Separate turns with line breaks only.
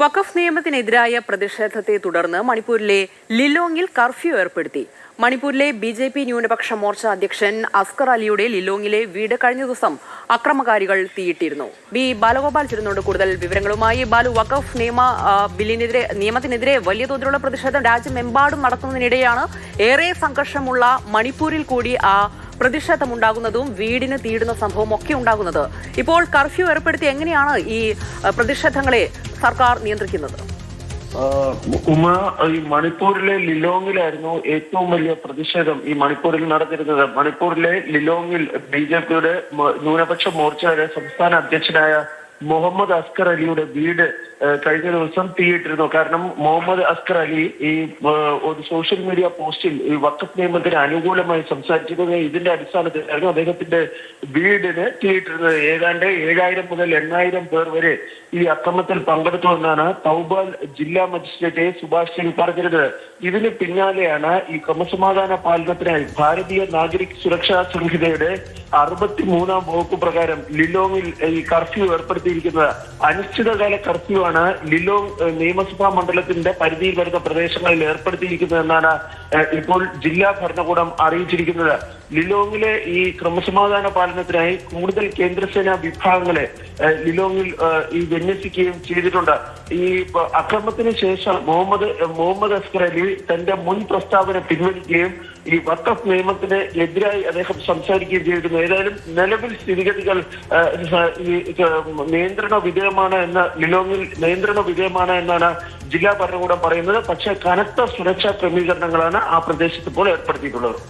വഖഫ് നിയമത്തിനെതിരായ പ്രതിഷേധത്തെ തുടർന്ന് മണിപ്പൂരിലെ ലിലോങ്ങിൽ കർഫ്യൂ ഏർപ്പെടുത്തി. മണിപ്പൂരിലെ ബി ജെ പി ന്യൂനപക്ഷ മോർച്ച അധ്യക്ഷൻ അസ്കർ അലിയുടെ ലിലോങ്ങിലെ വീട് കഴിഞ്ഞ ദിവസം അക്രമകാരികൾ തീയിട്ടിരുന്നു. ബി ബാലഗോപാൽ ചേരുന്നുണ്ട് കൂടുതൽ വിവരങ്ങളുമായി ബാലു വഖഫ് നിയമ ബില്ലിനെതിരെ നിയമത്തിനെതിരെ വലിയ തോതിലുള്ള പ്രതിഷേധം രാജ്യമെമ്പാടും നടത്തുന്നതിനിടെയാണ് ഏറെ സംഘർഷമുള്ള മണിപ്പൂരിൽ കൂടി ആ പ്രതിഷേധമുണ്ടാകുന്നതും വീടിന് തീയിടുന്ന സംഭവം ഒക്കെ ഉണ്ടാകുന്നത്. ഇപ്പോൾ കർഫ്യൂ ഏർപ്പെടുത്തി എങ്ങനെയാണ് ഈ പ്രതിഷേധങ്ങളെ സർക്കാർ നിയന്ത്രിക്കുന്നത്?
ഉമ ഈ മണിപ്പൂരിലെ ലിലോങ്ങിലായിരുന്നു ഏറ്റവും വലിയ പ്രതിഷേധം ഈ മണിപ്പൂരിൽ നടന്നിരുന്നത്. മണിപ്പൂരിലെ ലിലോങ്ങിൽ ബി ജെ പിയുടെ ന്യൂനപക്ഷ മോർച്ചയുടെ സംസ്ഥാന അധ്യക്ഷനായ മുഹമ്മദ് അസ്കർ അലിയുടെ വീട് കഴിഞ്ഞ ദിവസം തീയിട്ടിരുന്നു. കാരണം മുഹമ്മദ് അസ്കർ അലി ഈ ഒരു സോഷ്യൽ മീഡിയ പോസ്റ്റിൽ ഈ വക്കഫ് നിയമത്തിന് അനുകൂലമായി സംസാരിച്ചിരുന്നത് ഇതിന്റെ അടിസ്ഥാനത്തിലായിരുന്നു അദ്ദേഹത്തിന്റെ വീടിന് തീയിട്ടിരുന്നത്. ഏതാണ്ട് ഏഴായിരം മുതൽ എണ്ണായിരം പേർ വരെ ഈ അക്രമത്തിൽ പങ്കെടുത്തു എന്നാണ് തൗബാൽ ജില്ലാ മജിസ്ട്രേറ്റ് സുഭാഷ് സിംഗ് പറഞ്ഞിരുന്നത്. ഇതിന് പിന്നാലെയാണ് ഈ ക്രമസമാധാന പാലനത്തിനായി ഭാരതീയ നാഗരിക് സുരക്ഷാ സംഹിതയുടെ അറുപത്തി മൂന്നാം വകുപ്പ് പ്രകാരം ലിലോങ്ങിൽ ഈ കർഫ്യൂ ഏർപ്പെടുത്തിയിരിക്കുന്നത്. അനിശ്ചിതകാല കർഫ്യൂ ആണ് ലിലോങ് നിയമസഭാ മണ്ഡലത്തിന്റെ പരിധിയിൽ വരുന്ന പ്രദേശങ്ങളിൽ ഏർപ്പെടുത്തിയിരിക്കുന്നതെന്നാണ് ഇപ്പോൾ ജില്ലാ ഭരണകൂടം അറിയിച്ചിരിക്കുന്നത്. ലിലോങ്ങിലെ ഈ ക്രമസമാധാന പാലനത്തിനായി കൂടുതൽ കേന്ദ്രസേനാ വിഭാഗങ്ങളെ ലിലോങ്ങിൽ ഈ വിന്യസിക്കുകയും ചെയ്തിട്ടുണ്ട്. ഈ അക്രമത്തിന് ശേഷം മുഹമ്മദ് മുഹമ്മദ് അസ്കർ അലി തന്റെ മുൻ പ്രസ്താവന പിൻവലിക്കുകയും ഈ വക്കഫ് നിയമത്തിന് എതിരായി അദ്ദേഹം സംസാരിക്കുകയും ചെയ്തിരുന്നു. ഏതായാലും നിലവിൽ സ്ഥിതിഗതികൾ നിയന്ത്രണ വിധേയമാണ് എന്ന് ലിലോങ്ങിൽ നിയന്ത്രണ വിധേയമാണ് എന്നാണ് ജില്ലാ ഭരണകൂടം പറയുന്നത്. പക്ഷേ കനത്ത സുരക്ഷാ ക്രമീകരണങ്ങളാണ് ആ പ്രദേശത്ത് ഇപ്പോൾ ഏർപ്പെടുത്തിയിട്ടുള്ളത്.